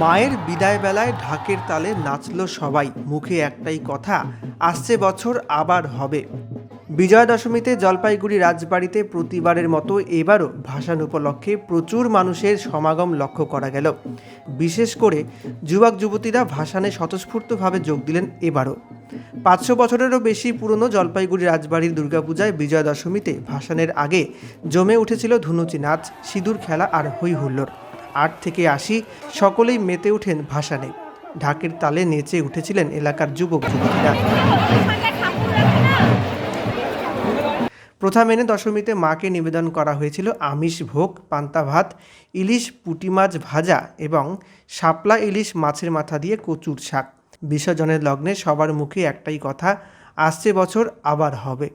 মায়ের বিদায় বেলায় ঢাকের তালে নাচলো সবাই, মুখে একটাই কথা, আসছে বছর আবার হবে। বিজয়া দশমীতে জলপাইগুড়ি রাজবাড়িতে প্রতিবারের মতো এবারও ভাসান উপলক্ষে প্রচুর মানুষের সমাগম লক্ষ্য করা গেল। বিশেষ করে যুবক যুবতীরা ভাসানে স্বতঃস্ফূর্তভাবে যোগ দিলেন এবারও। পাঁচশো বছরেরও বেশি পুরনো জলপাইগুড়ি রাজবাড়ির দুর্গাপূজায় বিজয়া দশমীতে ভাসানের আগে জমে উঠেছিল ধুনুচি নাচ, সিঁদুর খেলা আর হই হুল্লোড় আট থেকে আশি, সকলেই মেতে ওঠেন ভাসানে। ঢাকের তালে নেচে উঠেছিলেন এলাকার যুবক যুবতীরা। প্রথা মেনে দশমীতে মাকে নিবেদন করা হয়েছিল আমিষ ভোগ, পান্তা ভাত, ইলিশ পুঁটি মাছ ভাজা এবং শাপলা ইলিশ মাছের মাথা দিয়ে কচুর শাক। বিসর্জনের লগ্নে সবার মুখে একটাই কথা, আসছে বছর, আবার হবে।